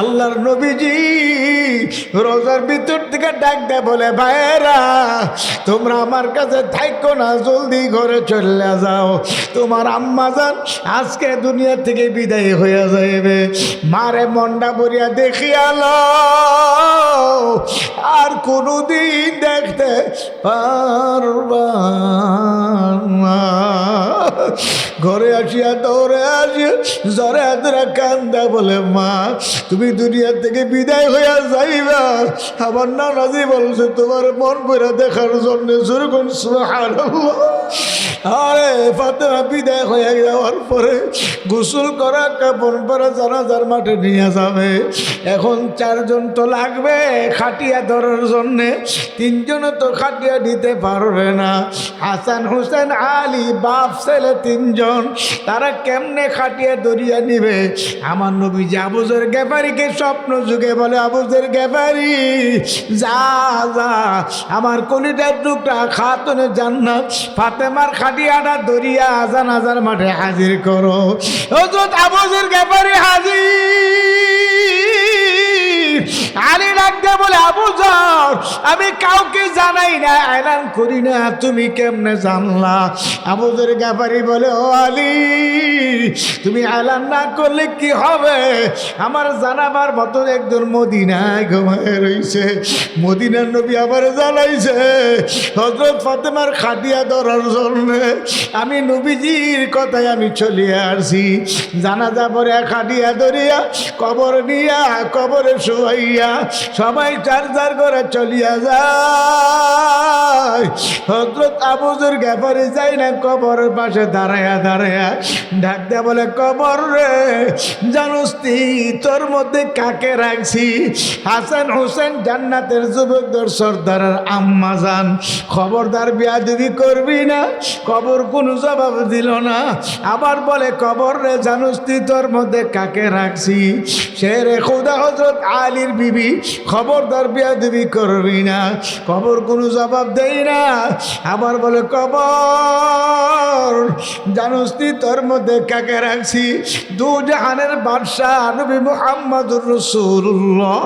আল্লাহর নবীজি রোজার ভিতর থেকে ডাক দেয়, বলে ভাইরা তোমরা আমার কাছে থাইকো না, জলদি ঘরে চলে যাও। তোমার আম্মা যান আজকে দুনিয়া থেকে বিদায় হয়ে যাইবে। মারে মন্ডা বরিয়া দেখিয়াল আর কোনোদিন দেখতে পারবা ঘরে আসিয়া দৌড়ে আসিয়া জরে হাতরা কান্দা বলে, মা, তুমি দুনিয়া থেকে বিদায় হইয়া যাইবা। আমার নানাজি বলছে, তোমার মন পড়া দেখার জন্য যেরকম আরে, ফাতেমা বিদায় হয়ে যাওয়ার পরে গোসল করা, কাপড় পরা, জানাজার মাঠে নিয়ে যাবে। এখন চারজন তো লাগবে, খাটিয়া ধরার জন্যে। তিনজনও তো খাটিয়া দিতে পারবে না। হাসান হোসেন, আলী, বাপ, ছেলে তিনজন, তারা কেমনে খাটিয়া দরিয়া নিবে? আমার নবী যে আবুজের গ্যাপারিকে স্বপ্ন যুগে বলে, আবুজের গ্যাপারি, যা যা, আমার কলিটার টুকটা খাতনে জান্নাত, ফাতেমার খাটিয়াটা দরিয়া আজান আজার মাঠে হাজির করো। হজরত আবুজের গ্যাপারি হাজির। আলী ডাকতে বলে, আবু জর, আমি কাউকে জানাই না, এলান করি না, তুমি কেমনে জানলা? আবুদের ব্যাপারি বলে, ও আলী, তুমি এলান না করলে কি হবে? আমার জানাবার মতো একজন মদিনায় ঘুমায় রইছে। মদিনার নবী আবার জানাইছে হজরত ফাতেমার খাটিয়া ধরার জন্য আমি নবীজির কথায় আমি চলিয়ে আসছি জানা যাবরে খাটিয়া ধরিয়া কবর নিয়া কবরে শুয়াইয়া সবাই চার চার করে চলিয়া যায়। হজরত আবুজুর গ্যাপারে যাই না, কবরের পাশে দাঁড়ায়া দাঁড়ায়া ডাক দেয়া বলে, কবর রে, জানোস তোর মধ্যে কাকে রাখছি? হাসান হোসেন জান্নাতের যুবকদের সর্দারের আম্মা যান খবরদার বিয়া যদি করবি না, কবর কোনো জবাব দিল না। আবার বলে, কবর রে, জানোস তোর মধ্যে কাকে রাখছি? সে রে, খুদা হজরত আলীর বিবি, খবরদার বিয়া দিবি করবি না। কবর কোনো জবাব দেই না। আবার বলে, কবর, জানোস তুই তোর মধ্যে কাকে রাখছি? দু জাহানের বাদশাহ নবী মুহাম্মদুর রসুল্লাহ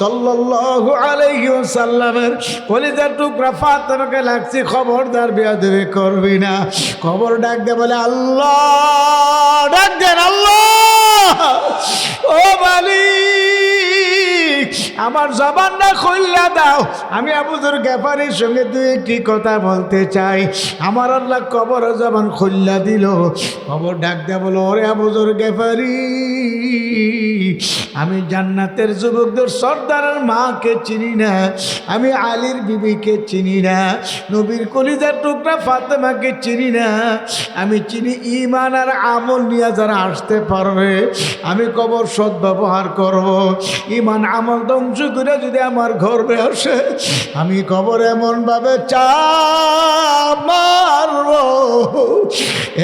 সাল্লাল্লাহু আলাইহি ওয়াসাল্লামের কলিজার টুকরা ফাতেমাকে লাগছি, খবরদার বিয়া দেবে করবি না। খবর ডাক দে বলে, আল্লাহ, ডাক দেন আল্লাহ, ও মালিক! আমার জবানটা খুললা দাও। আমি আবুজুর গ্যাপারির সঙ্গে দুই একটি কথা বলতে চাই। আমার আল্লাহ কবর জবান খুললা দিল। খবর ডাক দেয়া বলো, ওরে আবুজুর গ্যাপারি আমি জান্নাতের যুবকদের সর্দারের মাকে চিনি না। আমি আলীর বিবিকে চিনি না। নবীর কলিজার টুকরা ফাতেমাকে চিনি না। আমি চিনি ইমান আর আমল নিয়ে যারা আসতে পারবে। আমি কবর সৎ ব্যবহার করব। ইমান আমল ধ্বংস করে যদি আমার ঘরে আসে, আমি কবর এমনভাবে চাপ মারব।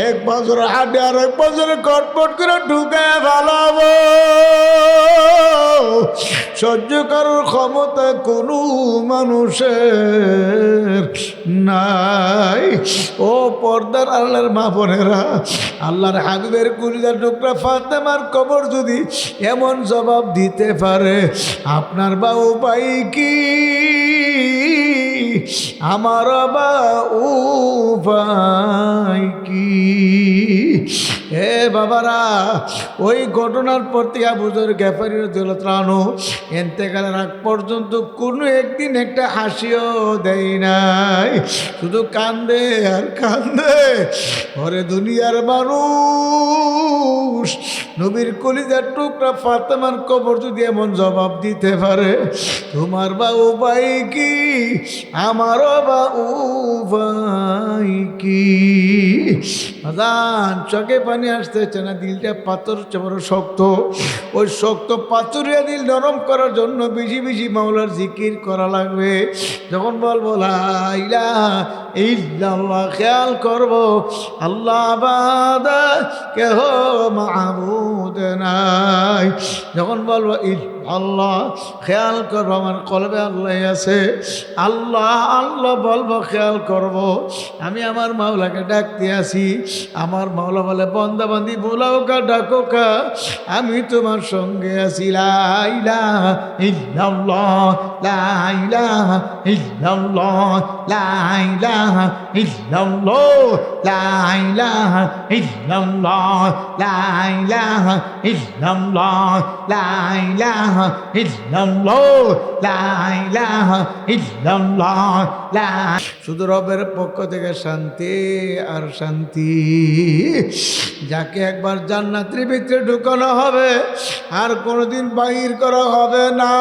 এক বছর হাঁটে আর এক বছর কটপট করে ঢুকে ভালাবো সহ্য করার ক্ষমতা কোনো মানুষের নাই। ও পর্দার আল্লাহর মা বোনেরা, আল্লাহর হাবিবের কুলিদার টুকরা ফাতেমার কবর যদি এমন জবাব দিতে পারে, আপনার বা উপায় কি? আমার উপায় কি? হে বাবারা, ওই ঘটনার পর থেকে পর্যন্ত কোনো একদিন একটা হাসিও দেয় নাই। শুধু কান্দে আর কান্দে। ঘরে দুনিয়ার মানুষ, নবীর কলিজার টুকরা ফাতেমার কবর যদি এমন জবাব দিতে পারে, তোমার বা উপায় কি? আমারও বা উপায় কি? আদান চোখে পানি আসতেছে না, দিলটা পাথর বড় শক্ত। ওই শক্ত পাথরিয়া দিল নরম করার জন্য বেশি বেশি মাওলার জিকির করা লাগবে। যখন বলব ইল্লাল্লাহ খেয়াল করব, আল্লাহ বাদ কেহ মাহবুদ নাই। যখন বলব ইল আল্লাহ খেয়াল করব, আমার কলবে আল্লাহ আছে। আল্লাহ আল্লাহ বলব, খেয়াল করব। আমি আমার মাওলাকে ডাকতে আসি। আমার মাওলা বলে, বন্দা বান্দি, বোলাও কা ডাকো কা আমি তোমার সঙ্গে আছি। লাইলা ইল্লাল্লাহ লাইলা ইল্লাল্লাহ লাইলা ইল্লাল্লাহ লাইলা ইল্লাল্লাহ লাইলা ইল্লাল্লাহ লাইলা ইল্লাল্লাহ লাইলা ইল্লাল্লাহ শুধু রবের পক্ষ থেকে শান্তি আর শান্তি। যাকে একবার জান্নাতের ভিতরে ঢুকানো হবে আর কোনোদিন বাহির করা হবে না।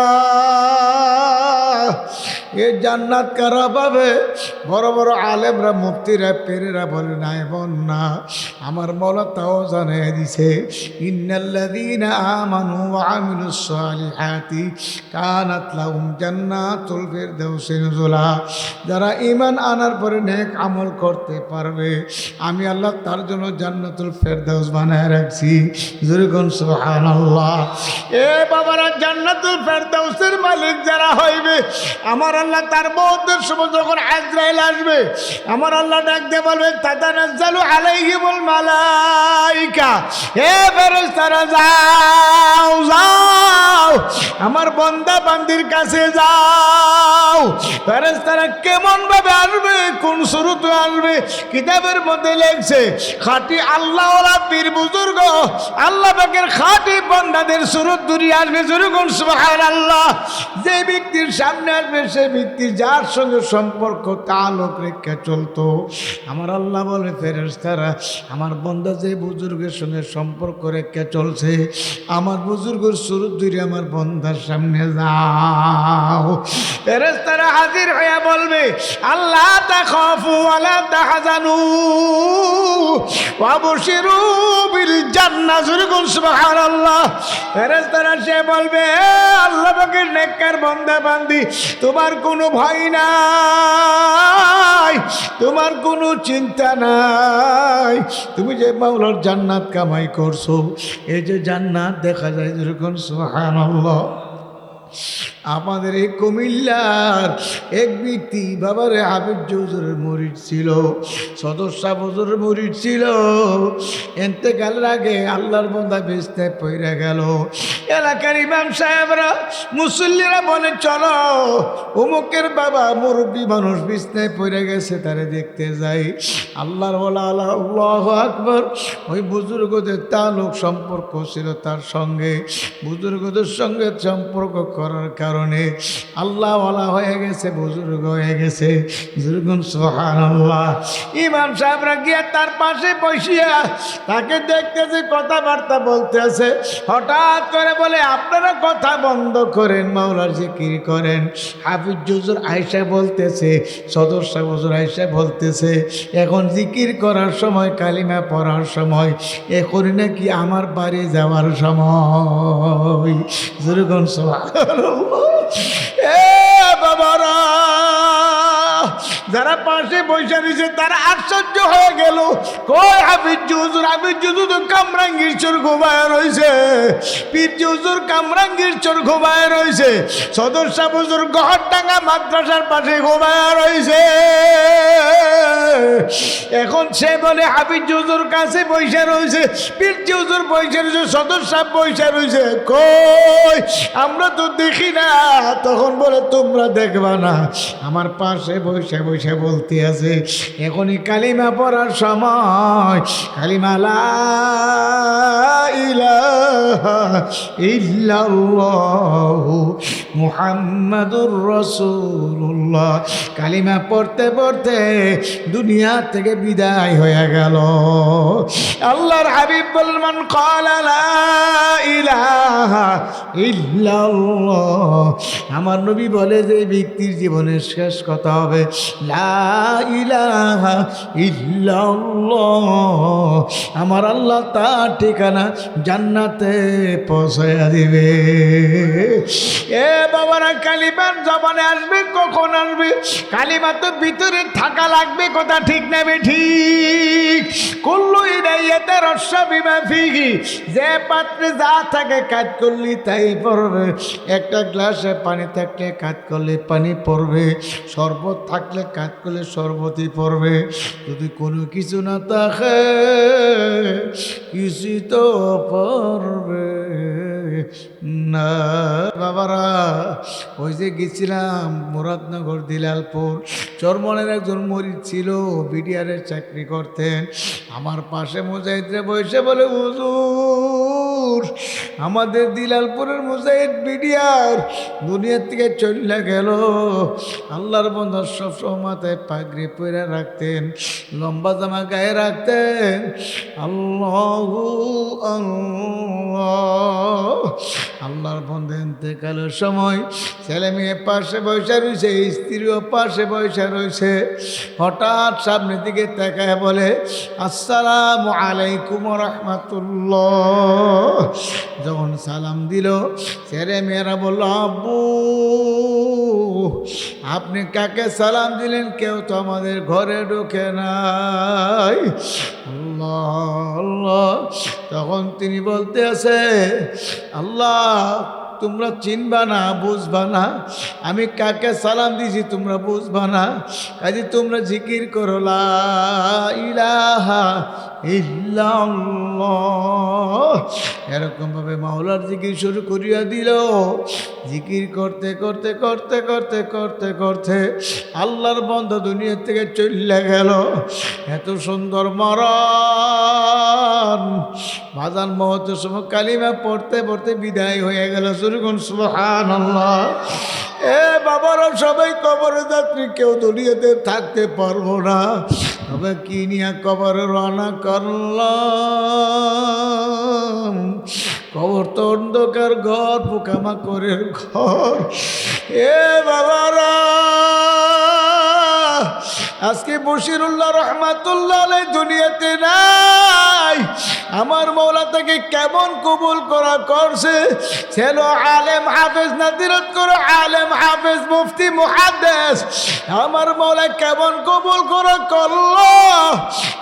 এ জান্নাত কারা পাবে? বড় বড় আলেমরা, মুফতিরা, পেরেরা বলে না এমন না আমার মলা তাও জানিয়ে দিছে জান্নাতুল যারা ঈমান আনার পরে নেক আমল করতে পারবে, আমি আল্লাহ তার জন্য জান্নাতুল ফেরদাউস বানায় রাখছি। এ বাবারা, জান্নাতুল ফেরদাউসের মালিক যারা হইবে, আমার আল্লাহ তার মধ্যে সময় যখন আজরাইল আসবে, আমার আল্লাহ ডাক দিয়ে বলবে, তাতানাজ্জালু আলাইহিমুল মালাইকা, হে ফেরেশতারা, যাও যাও, আমার বন্দা বান্দির কাছে যাও। ফেরেশতারা কেমন ভাবে আসবে, কোন শুরুতে আসবে, কিতাবের মধ্যে লেখছে, খাঁটি আল্লাহ ওরা পীর বুজুর্গ, আল্লাহ পাকের খাঁটি বন্দাদের সুরত দূরি আসবে। শুরু জুরুগুন সুবহানাল্লাহ। যে ব্যক্তির সামনে আসবে, সে ব্যক্তি যার সঙ্গে সম্পর্ক তালক রেখে চলতো। আমার আল্লাহ বলে, ফেরেশতারা, আমার বন্ধা যে বুজুর্গের সঙ্গে সম্পর্ক রেখে চলছে, আমার বুজুর্গের সুরত দূরে আমার বন্ধার সামনে যাও। ফেরেশতারা হাজির হয়ে বলবে, আল্লাহ তাখাফু ওয়ালা তাহজানু ওয়াবশিরু বিল জান্নাহ। জুরগুন সুবহানাল্লাহ। ফেরেশতারা সে বলবে আল্লাহ পাকের নেককার বান্দা বান্দি তোমার কোনো ভাই নাই, তোমার কোনো চিন্তা নাই। তুমি যে মাওলার জান্নাত কামাই করছ, এই যে জান্নাত দেখা যায় যেরকম, সুবহানাল্লাহ। আমাদের এই কুমিল্লার এক ব্যক্তি, বাবারে হাবিব জৌজুরের মরিদ ছিল, সদস্যা বজুরের মরিদ ছিল। এতেকালের আগে আল্লাহর বন্ধা বেচতে পইরা গেল। এলাকার ইমাম সাহেবরা, মুসল্লিরা বলে, চলো অমুকের বাবা মুরব্বী মানুষ বিছনায় পড়ে গেছে, তারে দেখতে যাই। আল্লাহর আল্লাহ আল্লাহ আকবর। ওই বুজুর্গদের তালুক সম্পর্ক ছিল তার সঙ্গে। বুজুর্গদের সঙ্গে সম্পর্ক করার কারণে আল্লাহওয়ালা হয়ে গেছে, বুজুর্গ হয়ে গেছে। আল্লাহ ইমাম সাহেবরা গিয়ে তার পাশে বসিয়া তাকে দেখতেছে, কথাবার্তা বলতেছে। হঠাৎ করে বলে, আপনারা কথা বন্ধ করেন, মাওলার জিকির করেন। হাফিজ জুজুর আয়সা বলতেছে সদস্য বজুর আয়সা বলতেছে, এখন জিকির করার সময়, কালিমা পড়ার সময়, এখন নাকি আমার বাড়ি যাওয়ার সময়। যেরকম এ বাবারা যারা পাশে বসে রয়েছে, তারা আশ্চর্য হয়ে গেল। কই হাফিজ জুজুর হাফিজ তো কামরাঙ্গির চোর ঘুমায় রয়েছে। পীর জুজুর কামরাঙ্গির চোর ঘুমায় রয়েছে। সদস্য বুজুর গহরডাঙ্গা মাদ্রাসার পাশে ঘুমায় রয়েছে। এখন সে বলে, হাফিজ জুজুর কাছে পয়সা রয়েছে। পীর জুজুর পয়সা রয়েছে সদস্য পয়সা রয়েছে। কই, আমরা তো দেখি না। তখন বলে, তোমরা দেখবা না। আমার পাশে বসে বসে বলতে আছে এখনই কালিমা পড়ার সময়। কালিমা লা ইলাহা ইল্লাল্লাহু। মুহাম্মাদুর রাসূলুল্লাহ। কালিমা পড়তে পড়তে দুনিয়া থেকে বিদায় হয়ে গেল। আল্লাহর হাবিব বলমান আমার নবী বলে যে ব্যক্তির জীবনের শেষ কথা হবে ইলাহা আমার আল্লাহ তার ঠিকানা জান্নাতে পৌঁছায়া দিবে। এ বাবারা, কালিমার জবানে আসবে, কখন আসবে? কালিমা তো ভিতরে থাকা লাগবে, কথা ঠিক নেবে ঠিক। কুল্লু ইদাইয়াতে রস্য বিমা ফিহি। যে পাত্রে যা থাকে কাজ করলি তাই পড়বে। একটা গ্লাসে পানি থাকলে কাজ করলে পানি পড়বে। শরবত থাকলে কাজ করলে শরবতই পড়বে। যদি কোনো কিছু না থাকে কিছু তো পড়বে। না, বাবারা, ওই যে গেছিলাম মুরাদনগর, দিলালপুর। চরমনের একজন মরিদ ছিল, বিডিআরের চাকরি করতেন। আমার পাশে মুজাহিদরে বসে বলে, হুজুর, আমাদের দিলালপুরের মুজাহিদ বিডিআর দুনিয়ার থেকে চলে গেল। আল্লাহর বন্ধ সবসময় মাথায় পাগড়ি পরে রাখতেন, লম্বা জামা গায়ে রাখতেন। আল্লাহ আল্লাহ। আল্লাহর বন্ধে ইন্তেকালের সময় ছেলে মেয়ে পাশে বসে রয়েছে, স্ত্রীও পাশে বসে রয়েছে। হঠাৎ সামনের দিকে তাকায় বলে, আসসালাম আলাইকুম রহমাতুল্লাহ। যখন সালাম দিল, ছেলে মেয়েরা বলল, আব্বু, আপনি কাকে সালাম দিলেন? কেউ তো আমাদের ঘরে ঢোকে নাই। তখন তিনি বলতে আছে, আল্লাহ, তোমরা চিনবা না, বুঝবা না। আমি কাকে সালাম দিছি তোমরা বুঝবা না। কাজে তোমরা জিকির করো, লা ইলাহা এরকমভাবে মাওলার জিকির শুরু করিয়া দিল। জিকির করতে করতে করতে করতে করতে করতে আল্লাহর বন্ধ দুনিয়ার থেকে চলে গেল। এত সুন্দর মরণ। বাজান মহত সময় কালিমা পড়তে পড়তে বিদায় হয়ে গেল। সুরগুন সুহান আল্লাহ এ বাবারা সবাই কবরে যাত্রী কেউ দুনিয়াতে থাকতে পারব না। তবে কি কবরে রানা করলাম? কবর তো অন্ধকার ঘর পোকামাকড়ের ঘর। এ বাবারা! আজকে বশিরুল্লাহ রহমাতুল্লাহ দুনিয়াতে নাই। আমার মৌলা তাকে কেমন কবুল করা করছে? ছিল আলেম হাফেজ নাদিরত করো, আলেম হাফেজ, মুফতি, মুহাদ্দেস। আমার মৌলা কেমন কবুল করা করল?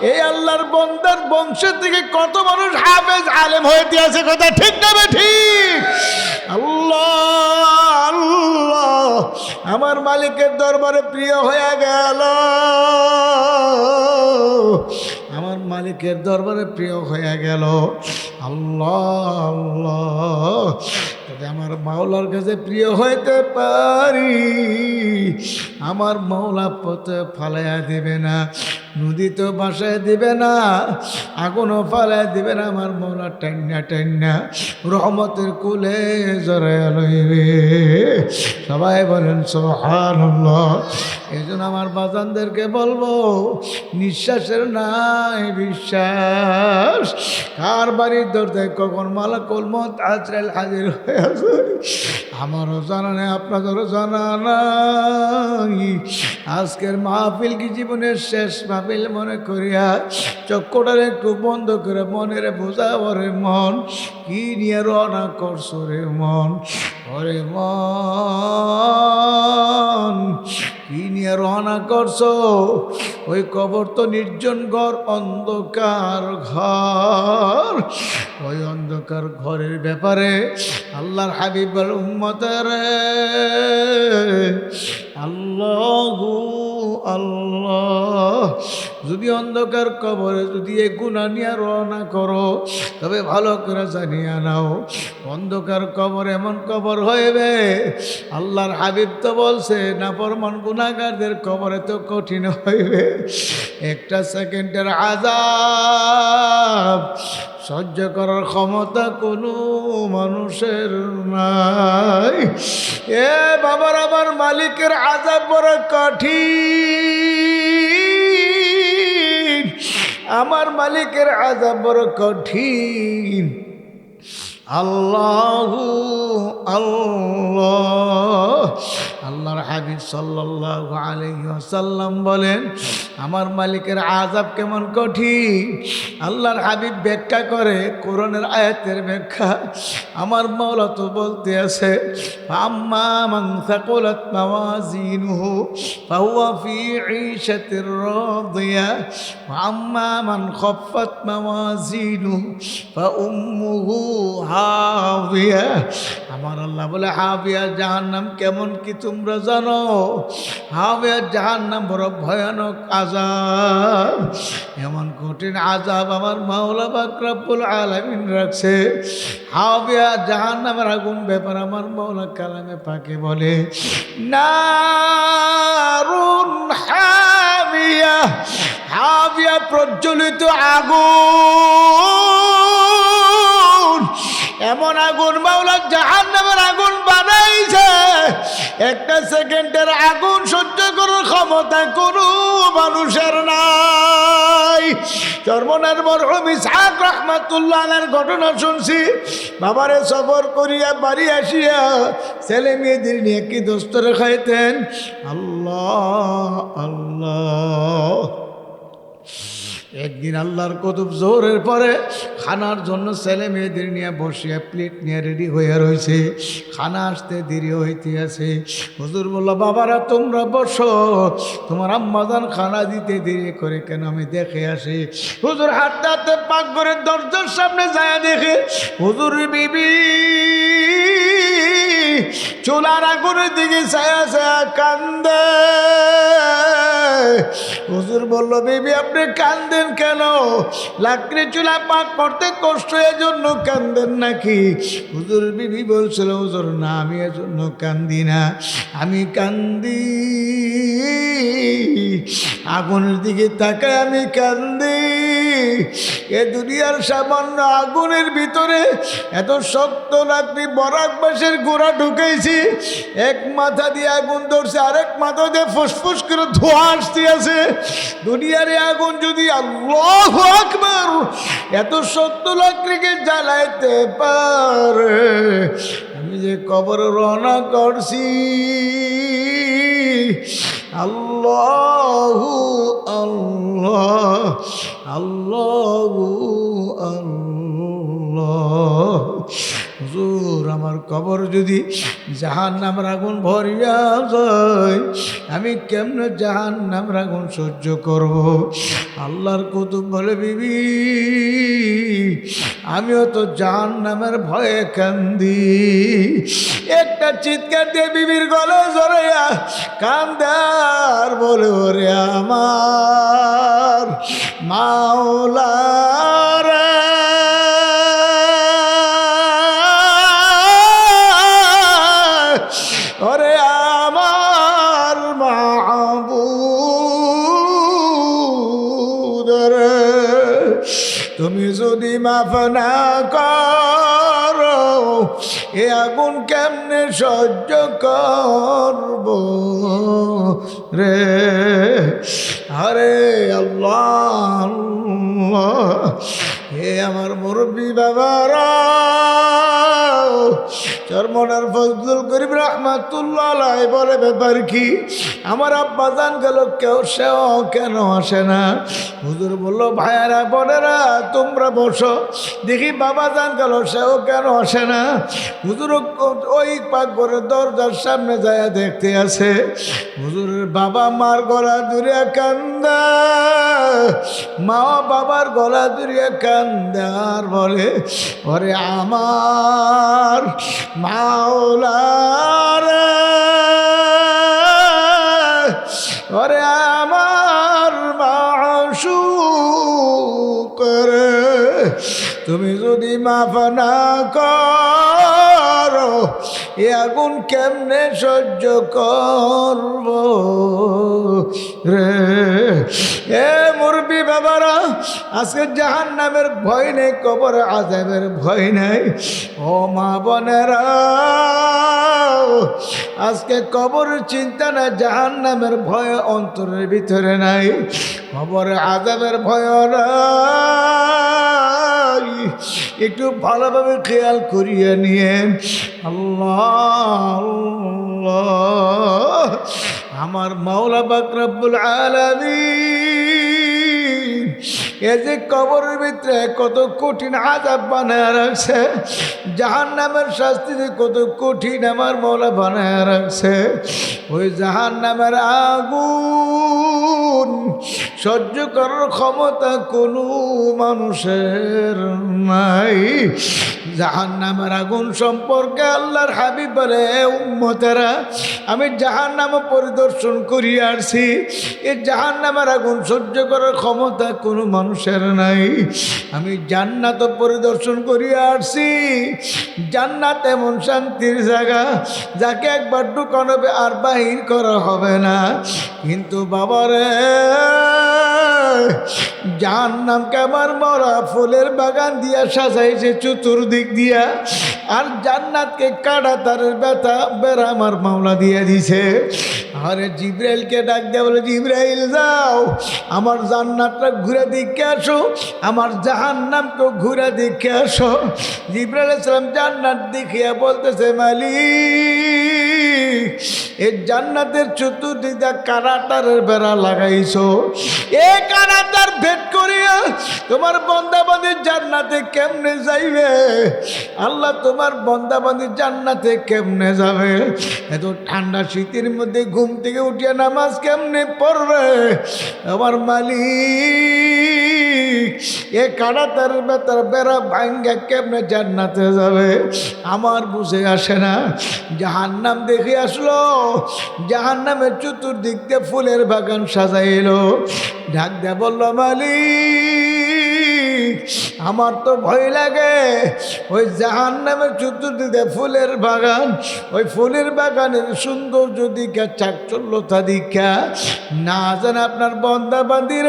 এই আল্লাহর বন্দার বংশের থেকে কত মানুষ হাফেজ, আলেম হয়ে দিয়েছে কথা ঠিক না ঠিক? আল্লাহ আল্লাহ। আমার মালিকের দরবারে প্রিয় হয়ে গেল। আমার মালিকের দরবারে প্রিয় হয়ে গেল। আল্লাহ আল্লাহ। যদি আমার মাওলার কাছে প্রিয় হইতে পারি। আমার মাওলা পথে ফালাইয়া দেবে না নদীতেও বাসায় দিবে না, আগুনও ফালাইয়া দিবে না, আমার মৌলা টান্না টান্না রহমতের কুলে জড়াইয়া লইবে। সবাই বলেন সোহানুল্লাহ এই জন্য আমার বাজানদেরকে বলব, নিঃশ্বাসের নাই বিশ্বাস। কার বাড়ির দরজায় কখন মালা কলমত আজরাইল হাজির হয়ে আমারও জানা নেই, আপনাদেরও জানা নাই। আজকের মাহফিল কি জীবনের শেষ মাহফিল মনে করিয়া চক্ষুটার একটু বন্ধ করে মনের বোঝা, ওরে মন, কি নিয়ে রওনা করছ রে মন? ওরে মন কি নিয়ে রওনা করছ? ওই কবর তো নির্জন ঘর, অন্ধকার ঘর। ওই অন্ধকার ঘরের ব্যাপারে আল্লাহর হাবিব উম্মতের আল্লাহ আল্লাহ। যদি অন্ধকার কবরে যদি এ গুণা নিয়ে রওনা করো, তবে ভালো করে জানিয়ে নাও, অন্ধকার কবর এমন কবর হইবে। আল্লাহর হাবিব তো বলছে না পরমান গুণাগারদের কবরে তো কঠিন হইবে। একটা সেকেন্ডের আজাব সহ্য করার ক্ষমতা কোনো মানুষের নাই। এ বাবার আমার মালিকের আজাব বড় কঠিন। আমার মালিকের আজাব বড় কঠিন। আল্লাহ আল্লাহ। আল্লাহর হাবিব সাল্লাল্লাহু আলাইহি ওয়াসাল্লাম বলেন, আমার মালিকের আজাব কেমন কঠিন? আল্লাহর হাবিব ব্যাখ্যা করে কোরআনের আয়াতের ব্যাখ্যা। আমার মাওলা তো বলতে আছে আম্মা আমার আল্লাহ বলে হাবিয়া জাহান্নাম কেমন কি তোমরা জানো? হাবিয়া জাহান নাম বড় ভয়ানক আজাব এমন কঠিন আজাব আমার মাওলা বাকরাবুল আলামিন রাখছে। হাবিয়া জাহান্নামের আগুন ব্যাপার আমার মাওলা কালামে পাকে বলে, নারুন হাবিয়া। হাবিয়া প্রজ্বলিত আগুন এমন আগুন মাওলা জাহান নামের আগুন বানাইছে। একটা সেকেন্ডের আগুন সহ্য করার ক্ষমতা কোনো মানুষের নাই। চর্মনার মরহুম ইসহাক রহমাতুল্লাহ ঘটনা শুনছি। বাবারে সফর করিয়া বাড়ি আসিয়া ছেলে মেয়েদের নিয়ে কি দোস্তরে খাইতেন আল্লাহ আল্লাহ। একদিন আল্লাহর কতুব জোরের পরে খানার জন্য ছেলে মেয়েদের নিয়ে বসিয়া প্লেট নিয়ে রেডি হয়ে রয়েছে খানা আসতে দেরি হইতে আছে হুজুর বলল, বাবারা, তোমরা বসো। তোমার আম্মাদান খানা দিতে দেরি করে কেন? আমি দেখে আসি। হুজুর হাঁটতে হাঁটতে পাক করে দরজার সামনে যায় দেখে, হুজুর বিবি, চুলার আগুনের দিকে ছায়া ছায়া কান্দে। হুজুর বলল, বেবি, আপনি কান্দেন কেন? লাকড়ি চুলা পাক করতে কষ্ট, এজন্য কান্দেন নাকি? হুজুর বিবি বলছিল, হুজুর, না, আমি এজন্য কান্দি না। আমি কান্দি। আগুনের দিকে তাকায় আমি কান্দি। এ দুনিয়ার সামান্য আগুনের ভিতরে এত শক্ত লাকড়ি, বরাক বাসের গোড়া ঢুকেছি এক মাথা দিয়ে আগুন ধরছে, আরেক মাথা দিয়ে ফুসফুস করে ধোঁয়া আসতে আছে। দুনিয়ার আগুন যদি আল্লাহ আকবার, এত শক্ত লাকড়িকে জ্বালাইতে পারে। আমি যে কবর রওনা করছি, আল্লাহ আল্লাহ আল্লাহ আল্লাহ। হুজুর, আমার কবর যদি জাহান নাম রাগুন ভরিয়া যায়, আমি কেমনে জাহান নাম রাগুন সহ্য করব? আল্লাহর কুতুব বলে, বিবি, আমিও তো জাহান নামের ভয়ে কান্দি। একটা চিৎকার দিয়ে বিবির গলে জড়াইয়া কান্দার বলে, ওরে আমার মাওলার মাফ না করো, এ আগুন কেমনে সহ্য করব রে? আরে আল্লাহ হে আমার মুরব্বী বাবারা চরমনার ফজলুল করিম রহমাতুল্লাহ বলে ব্যাপার কি? আমার আব্বা জান গেল, কেউ সেও কেন আসে না? হুজুর বলল, ভাইয়ারা, বোনেরা, তোমরা বসো। দেখি বাবা জান গেল, সেও কেন আসে না? হুজুর ওই পাকঘরের দরজার সামনে যায় দেখতে আছে। হুজুরের বাবা মার গলা দূরে কান্দা। মা বাবার গলা দূরে কান্দার বলে, ওরে আমার মাওলার। ওরে আমার মাসু করে তুমি যদি মাফ না করো এ আগুন কেমনে সহ্য করব রে? এ মুরবি বাবারা, আজকে জাহান নামের ভয় নেই, কবর আজাবের ভয় নেই। ও মা বোনেরা, আজকে কবর চিন্তা না জাহান নামের ভয় অন্তরের ভিতরে নাই, কবর আজাবের ভয় না একটু ভালোভাবে খেয়াল করিয়ে নিয়ে আল্লাহ আমার মাওলা বাকরাবুল আলামিন এ যে কবরের ভিতরে কত কঠিন আজাব বানায় রাখছে জাহান নামের শাস্তি যে কত কঠিন আমার মৌলা বানায় রাখছে। ওই জাহান নামের আগুন সহ্য করার ক্ষমতা কোনো মানুষের নাই। জাহান নামের আগুন সম্পর্কে আল্লাহর হাবিব বলে উম্মতেরা, আমি জাহান নাম পরিদর্শন করি আসছি এই জাহান নামের আগুন সহ্য করার ক্ষমতা কোনো মানুষের নাই। আমি জান্নাত পরিদর্শন করিয়া আসছি। জান্নাত এমন শান্তির জায়গা, যাকে একবার ঢুকানো হবে আর বাহির করা হবে না। কিন্তু বাবারে যার নামকে আমার মরা ফুলের বাগান দিয়া সাজাইছে চতুর্দিক দিয়া। আর জান্নাতকে কাটা তার ব্যথা, বেড়া আমার মামলা দিয়ে দিছে। আরে জিব্রাইলকে ডাক দেয়া বলে, জিব্রাইল, যাও। আমার জান্নাতটা ঘুরে দেখে আসো। আমার জাহান নামকে ঘুরে দেখে আসো। জিব্রাইল ইসলাম জান্নাত দেখিয়া বলতেছে, মালিক এই জান্নাতের চতুর্দিকে কারাটারের বেড়া লাগাইছো। এ কারাটার ভেদ করিয়া তোমার বন্দাবাদী জান্নাতে কেমনে যাইবে? আল্লাহ তোমার বন্দাবাদী জান্নাতে কেমনে যাবে? এত ঠান্ডা শীতের মধ্যে ঘুম থেকে উঠিয়া নামাজ কেমনে পড়বে? আমার মালিক এ কারাটার বেতার বেড়া ভাঙ্গা কেমনে জান্নাতে যাবে? আমার বুঝে আসে না। জাহান্নাম দেখে আসলো। জাহান্নামের চতুর্দিক দিয়ে ফুলের বাগান সাজাইল। ঢাক দেয়া বলল, মালিক আমার তো ভয় লাগে। ওই জাহান নামে চতুর্দিকে ফুলের বাগান, ওই ফুলের বাগানের সৌন্দর্য দিকা চাকচল্যতা দীক্ষা না যেন আপনার বন্দা বান্দির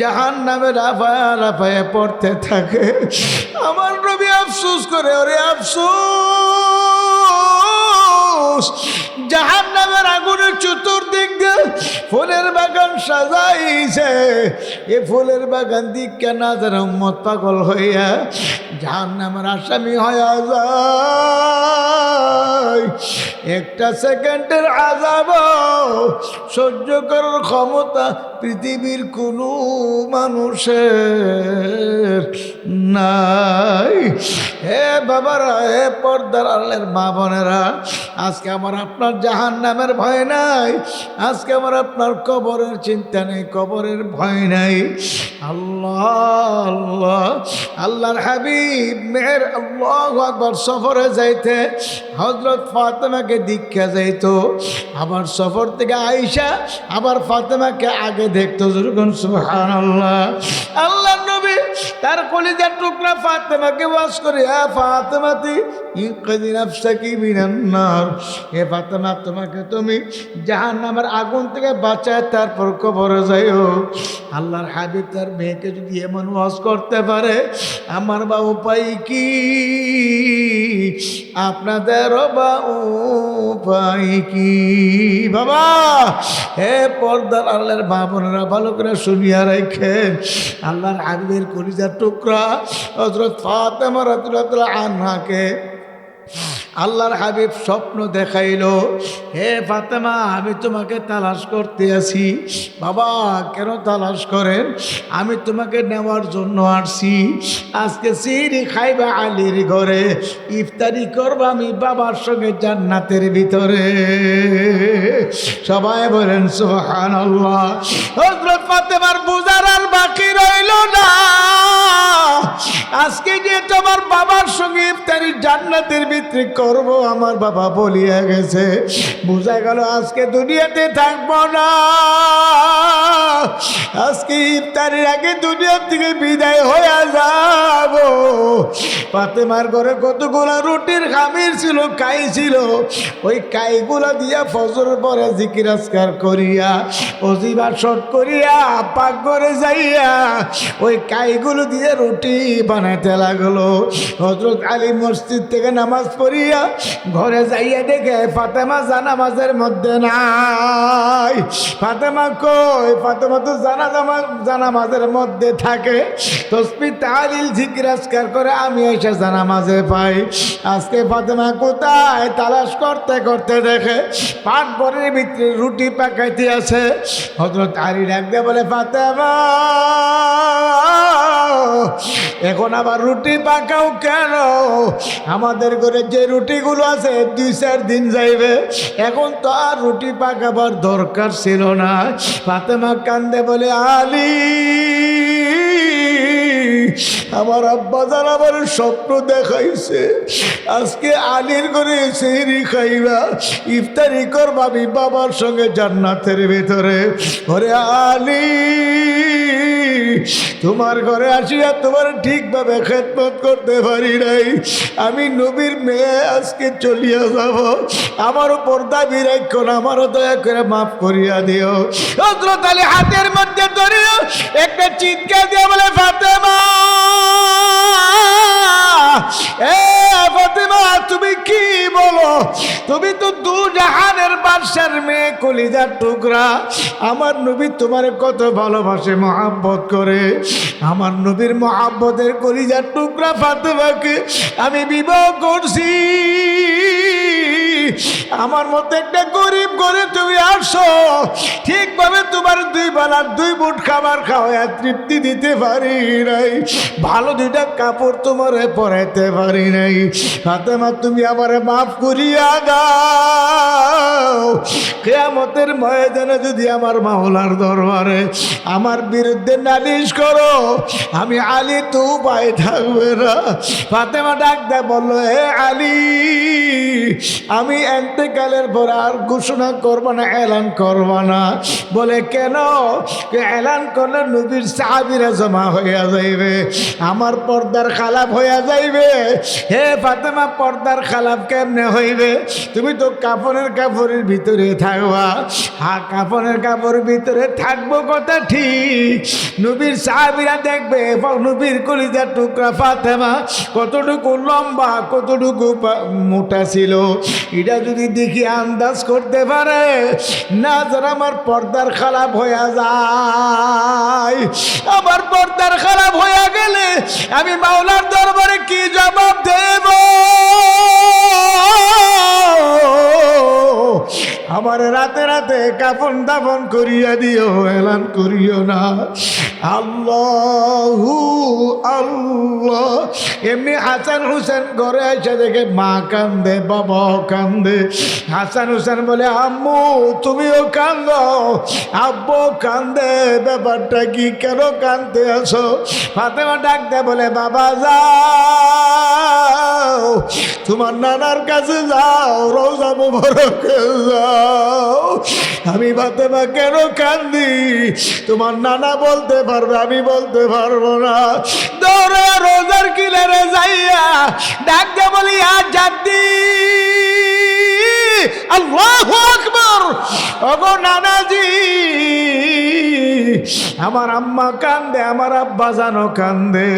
জাহান নামে রাফায়া রাফায়া পড়তে থাকে। আমার রবি আফসোস করে, ওরে আফসোস। জাহান নামের আগুনের চতুর্দিক ফুলের বাগান সাজাইছে। এ ফুলের বাগান দিক কেন যারা মত পাগল হইয়া জাহান নামের আসামি হইয়া যায়। একটা সেকেন্ডের আজাব সহ্য করার ক্ষমতা পৃথিবীর কোনো মানুষের নাই। হে বাবারা, হে পর্দার আল্লের মা বোনেরা, আজকে আমার আপনার জাহান নামের ভয় নাই, আজকে আমার আপনার কবরের চিন্তা নেই, কবরের ভয় নাই। আল্লাহ আল্লাহ, আল্লাহর হাবিব, মেহের আল্লাহ আকবর সফরে যাইতে হজরত ফাতেমাকে দীক্ষা যাইত। আবার সফর থেকে আইসা আবার ফাতেমাকে আগে দেখতো। যেরকম সুহান আল্লাহ আল্লাহ তার কলিজার টুকরা ফাতেমাকে বাস করে হ্যাঁ ফাতেমাতি মিনান্নার হে ফাতেমা, তোমাকে তুমি জাহান নামের আগুন থেকে বাঁচায় তারপর কবরে যাইও। আল্লাহর হাবিব তার মেয়েকে যদি এমন ওয়াজ করতে পারে, আমার বা উপায় কি? আপনাদের বা উপায় কি? বাবা, হে পর্দার আল্লাহর মা বোনেরা, ভালো করে শুনিয়া রেখে আল্লাহর হাবিবের কলিজার টুকরা হজরত ফাতেমা রাতুল্লাহ আনহাকে আল্লাহর হাবিব স্বপ্ন দেখাইলো, হে ফাতেমা, আমি তোমাকে তালাশ করতে আছি। বাবা, কেন তালাশ করেন? আমি তোমাকে নেওয়ার জন্য আসছি। আজকে সিরি খাইবা আলীর ঘরে। ইফতারি করব আমি বাবার সঙ্গে জান্নাতের ভিতরে। সবাই বলেন সোহান আল্লাহ ফাতেমার আর বাকি রইল না। আজকে যে তোমার বাবার সঙ্গে ইফতারি জান্নাতের ভিতরে করব, আমার বাবা বলিয়া গেছে, বোঝা গেল আজকে দুনিয়াতে থাকব না। আজকে ইফতারির আগে দুনিয়ার থেকে বিদায় হয়ে যাব। ফাতেমার ঘরে কতগুলো রুটির খামির ছিল, কাই ছিল? ওই কাইগুলা দিয়া ফজর পরে জিকির আজকার করিয়া, অজিবা শট করিয়া, পাক ঘরে যাইয়া, ওই কাইগুলো দিয়ে দিয়ে রুটি বানাইতে লাগল হজরত আলী মসজিদ থেকে নামাজ পড়িয়া ঘরে যাইয়া দেখে ফাতেমা জানামাজের মধ্যে নাই। ফাতেমা কই? ফাতেমা তো জানা জানামাজের মধ্যে থাকে। তসবি তালিল জিজ্ঞাসকার করে আমি এসে জানামাজে পাই। আজকে ফাতেমা কোথায়? তালাশ করতে করতে দেখে পাট বরের ভিতরে রুটি পাকাইতে আছে। হজরত আলী ডাকতে বলে, ফাতেমা! এখন আবার রুটি পাকাও কেন? আমাদের ঘরে যে রুটিগুলো আছে, দুই চার দিন যাইবে। এখন তো আর রুটি পাকাবার দরকার ছিল না। ফাতেমা কান্দে বলে, আলী আমার আব্বা যার আমার স্বপ্ন দেখাইছে। আজকে আলীর করে সেহরি খাইবা ইফতারি করবাবি বাবার সঙ্গে জান্নাতের ভেতরে। ওরে আলী, তোমার ঘরে আসিয়া তোমার ঠিকভাবে খেদমত করতে পারি নাই। আমি নবীর মেয়ে আজকে চলিয়া যাব। আমারও পর্দা বিরাক্ষণ আমারও দয়া করে মাফ করিয়া দিও। হজরত হাতের মধ্যে ধরিও একটা চিৎকার দিয়ে বলে, ফাতেমা! তুমি তো দু জাহানের বাদশার মেয়ে কলিজার টুকরা। আমার নবী তোমার কত ভালোবাসে, মহাব্বত করে। আমার নবীর মহাব্বতের কলিজার টুকরা ফাতেমাকে আমি বিবাহ করছি। আমার মতো একটা গরিব করে তুমি আসো। ঠিকভাবে তোমার দুই বেলার দুই বুট খাবার খাওয়া তৃপ্তি দিতে পারি নাই। ভালো দুইটা কাপড় তোমার পরাইতে পারি নাই। ফাতেমা, তুমি আমারে মাফ করিয়া দাও। কেয়ামতের ময়দানে যদি আমার মাওলার দরবারে আমার বিরুদ্ধে নালিশ করো, আমি আলী তো উপায় থাকবে না। ফাতেমা ডাক দেয় বলল, হে আলী, আমি এন্তেকালের পর আর ঘোষণা করব না, এলান করব না। বলে, কেন? এলান করলে নবীর সাহাবিরা জমা হইয়া যাইবে, আমার পর্দার খালাপ হইয়া যাইবে। হে ফাতেমা, পর্দার খালাপ কেমনে হইবে? তুমি তো কাপড়ের কাপড়ের ভিতরে থাকবা। হা কাপড়ের কাপড়ের ভিতরে থাকব কথা ঠিক। নবীর সাহাবিরা দেখবে নবীর কলিজার টুকরা ফাতেমা কতটুকু লম্বা, কতটুকু মোটা ছিল। এটা যদি দেখি আন্দাজ করতে পারে, না যেন আমার পর্দার খারাপ হইয়া যায়। আমার পর্দার খারাপ হইয়া গেলে আমি মাওলার দরবারে কি জবাব দেব? আমার রাতে রাতে কাপন দাপন করিয়া দিও, এলান করিও না। আল্লাহ আল্লাহ। এমনি হাসান হুসেন ঘরে এসে দেখে মা কান্দে বাবা কান্দে। হাসান হুসেন বলে, আম্মু, তুমিও কান্দ। আব্বু, কান্দে। ব্যাপারটা কি কেন কান্দতে আসো? ফাতেমা ডাক দে বলে, বাবা, যাও। তোমার নানার কাছে যাও, রোজা মুবারকে যাও। আমি ফাতেমা কেন কান্দি? তোমার নানা বলতে পারবে, আমি বলতে পারব না। দৌড়ে রোজার কিলারে যাইয়া ডাক দে বলি আর জাতি আল্লাহু আকবর। ওগো নানাজি আমার আম্মা কান্দে আমার আব্বা জানো কান্দে।